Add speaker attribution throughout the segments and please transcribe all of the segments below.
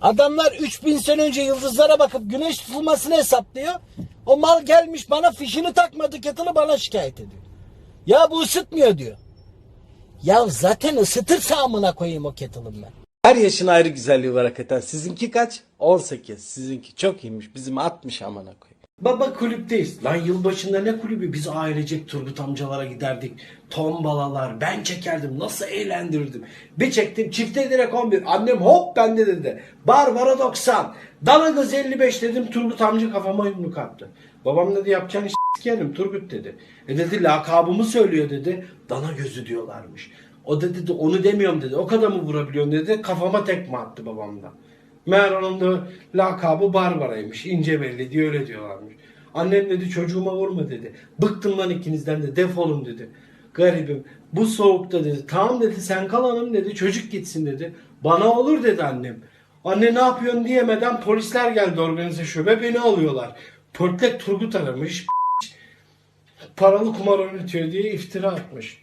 Speaker 1: Adamlar 3000 sene önce yıldızlara bakıp güneş tutulmasını hesaplıyor. O mal gelmiş bana fişini takmadı kettle'ı bana şikayet ediyor. Ya bu ısıtmıyor diyor. Ya zaten ısıtırsa amına koyayım o kettle'ın ben. Her yaşın ayrı güzelliği var hakikaten. Sizinki kaç? 18. Sizinki çok iyiymiş. Bizim 60 amına koyayım. Baba kulüpteyiz. Lan yılbaşında ne kulübü? Biz ailecek Turgut amcalara giderdik. Tombalalar, ben çekerdim. Nasıl eğlendirdim. Bir çektim çifte direkt 11. Annem hop bende dedi. Barbara 90. Dana göz 55 dedim. Turgut amca kafama yumruk attı. Babam dedi yapacağın iş sikerim Turgut dedi. E dedi lakabımı söylüyor dedi. Dana gözü diyorlarmış. O da dedi onu demiyorum dedi. O kadar mı vurabiliyorsun dedi. Kafama tekme attı babam da. Meğer onun da lakabı Barbara'ymış. İnce belli diye öyle diyorlarmış. Annem dedi çocuğuma vurma dedi. Bıktım lan ikinizden de defolun dedi. Garibim bu soğukta dedi. Tamam dedi sen kal hanım dedi. Çocuk gitsin dedi. Bana olur dedi annem. Anne ne yapıyorsun diyemeden polisler geldi organize şube beni alıyorlar. Pörtlek Turgut aramış. Paralı kumar oynatıyor diye iftira atmış.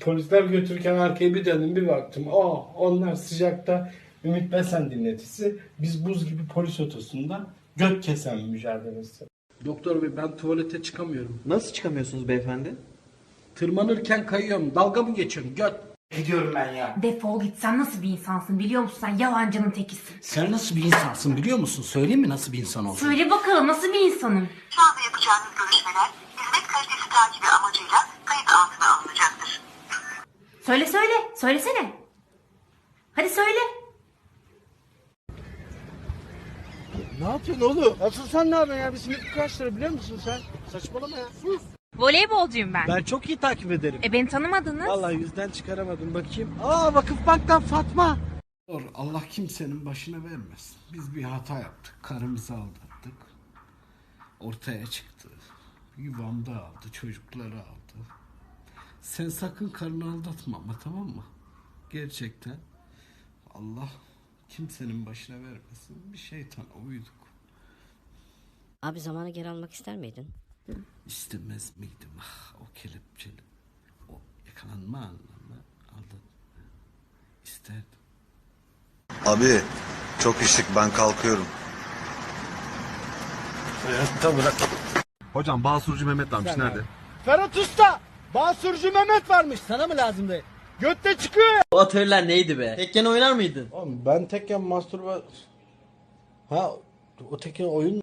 Speaker 1: Polisler götürürken arkaya bir döndüm bir baktım. Aa, onlar sıcakta Ümit Besen dinletisi. Biz buz gibi polis otosunda göt kesen mücadelesi. Doktor bey ben tuvalete çıkamıyorum.
Speaker 2: Nasıl çıkamıyorsunuz beyefendi?
Speaker 1: Tırmanırken kayıyorum. Dalga mı geçiyorsun? Göt. Gidiyorum ben ya.
Speaker 3: Defol git sen nasıl bir insansın biliyor musun sen yalancının tekisin.
Speaker 1: Sen nasıl bir insansın biliyor musun? Söyleyeyim mi nasıl bir insan olduğunu?
Speaker 3: Söyle bakalım nasıl bir insanım?
Speaker 4: Şu anda yapacağınız görüşmeler hizmet kalitesi takibi amacıyla kayıt altına alınacaktır.
Speaker 3: Söyle söyle söylesene. Hadi söyle.
Speaker 1: Ne yapıyorsun oğlum? Asıl sen ne yapıyorsun ya? Bir simit kaç lira biliyor musun sen? Saçmalama ya. Sus.
Speaker 3: Voleybolcuyum ben.
Speaker 1: Ben çok iyi takip ederim.
Speaker 3: E beni tanımadınız.
Speaker 1: Vallahi yüzden çıkaramadım bakayım. Aa Vakıf Bank'tan Fatma. Allah kimsenin başına vermesin. Biz bir hata yaptık. Karımızı aldattık. Ortaya çıktı. Yuvamda aldı. Çocukları aldı. Sen sakın karını aldatma ama tamam mı? Gerçekten. Allah kimsenin başına vermesin. Bir şeytana uyduk.
Speaker 5: Abi zamanı geri almak ister miydin?
Speaker 1: İstemez miydim? Ah, o kelepçeli. O yakalanma anlamı aldı. İsterdim.
Speaker 6: Abi çok içtik ben kalkıyorum.
Speaker 1: Hayatta bırak.
Speaker 7: Hocam Basurcu Mehmet varmış nerede?
Speaker 1: Ferhat Usta! Basurcu Mehmet varmış. Sana mı lazımdı? Götte çıkıyor ya.
Speaker 2: O atölyeler neydi be? Tekken oynar mıydın?
Speaker 1: Oğlum ben tekken masturba... Ha o tekken oyun